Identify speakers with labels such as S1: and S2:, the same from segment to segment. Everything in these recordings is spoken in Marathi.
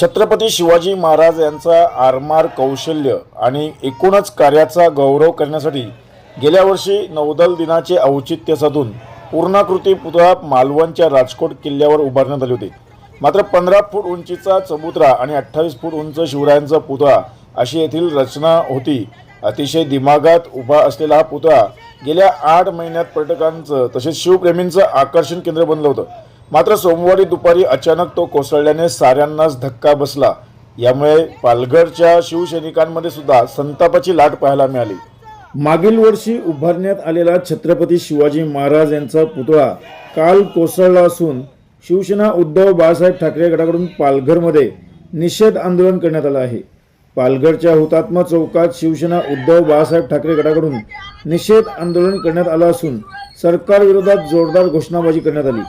S1: छत्रपती शिवाजी महाराज यांचा आरमार कौशल्य आणि एकूणच कार्याचा गौरव करण्यासाठी गेल्या वर्षी नौदल दिनाचे औचित्य साधून पूर्णाकृती पुतळा मालवणच्या राजकोट किल्ल्यावर उभारण्यात आले होते. मात्र पंधरा फूट उंचीचा चबुतरा आणि अठ्ठावीस फूट उंच शिवरायांचा पुतळा अशी येथील रचना होती. अतिशय दिमागात उभा असलेला हा पुतळा गेल्या आठ महिन्यात पर्यटकांचं तसेच शिवप्रेमींचं आकर्षण केंद्र बनलं होतं. मात्र सोमवारी दुपारी अचानक तो कोसळल्याने साऱ्यांनाच धक्का बसला. यामुळे पालघरच्या शिवसैनिकांमध्ये सुद्धा संतापाची लाट पाहायला मिळाली. मागील वर्षी उभारण्यात आलेला छत्रपती शिवाजी महाराज यांचा पुतळा काल कोसळला असून शिवसेना उद्धव बाळासाहेब ठाकरे गटाकडून पालघरमध्ये निषेध आंदोलन करण्यात आलं आहे. पालघरच्या हुतात्मा चौकात शिवसेना उद्धव बाळासाहेब ठाकरे गटाकडून निषेध आंदोलन करण्यात आलं असून सरकारविरोधात जोरदार घोषणाबाजी करण्यात आली.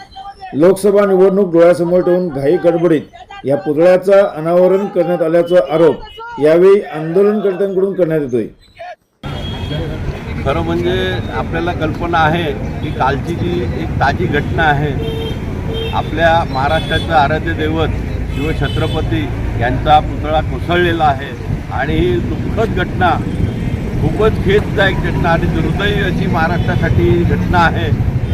S1: लोकसभा निवडणूक डोळ्यासमोर ठेवून घाई गडबडीत या पुतळ्याचं अनावरण करण्यात आल्याचा आरोप यावेळी आंदोलनकर्त्यांकडून करण्यात येतोय.
S2: खरं म्हणजे आपल्याला कल्पना आहे की कालची जी एक ताजी घटना आहे आपल्या महाराष्ट्राचं आराध्य दैवत शिवछत्रपती यांचा पुतळा कोसळलेला आहे आणि ही दुःखद घटना खूपच खेददायक घटना आणि दुर्दैवी अशी महाराष्ट्रासाठी घटना आहे.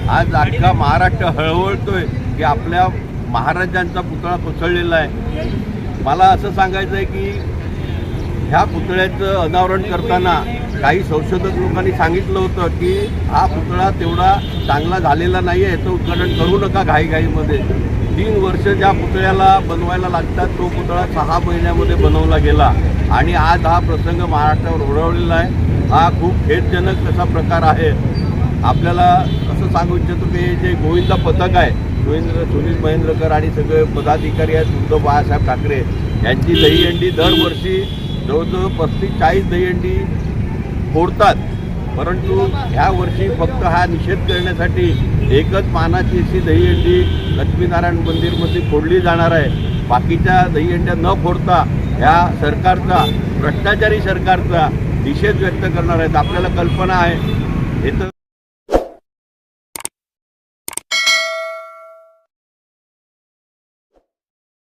S2: आज अख्खा महाराष्ट्र हळहळतोय की आपल्या महाराजांचा पुतळा कोसळलेला आहे. मला असं सांगायचं आहे की ह्या पुतळ्याचं अनावरण करताना काही संशोधक लोकांनी सांगितलं होतं की हा पुतळा तेवढा चांगला झालेला नाही आहे याचं उद्घाटन करू नका घाईघाईमध्ये. तीन वर्ष ज्या पुतळ्याला बनवायला लागतात तो पुतळा सहा महिन्यामध्ये बनवला गेला. आणि आज हा प्रसंग महाराष्ट्रावर ओढवलेला आहे. हा खूप खेदजनक असा प्रकार आहे. आपल्याला असं सांगू इच्छितो की जे गोविंदा पथक आहे गोविंद सुनील महेंद्रकर आणि सगळे पदाधिकारी आहेत उद्धव बाळासाहेब ठाकरे यांची दहीहंडी दरवर्षी जवळजवळ पस्तीस चाळीस दहीहंडी फोडतात. परंतु ह्या वर्षी फक्त हा निषेध करण्यासाठी एकच मानाची अशी दहीहंडी लक्ष्मीनारायण मंदिरमध्ये फोडली जाणार आहे. बाकीच्या दहीहंड्या न फोडता ह्या सरकारचा भ्रष्टाचारी सरकारचा निषेध व्यक्त करणार आहेत. आपल्याला कल्पना आहे. हे तर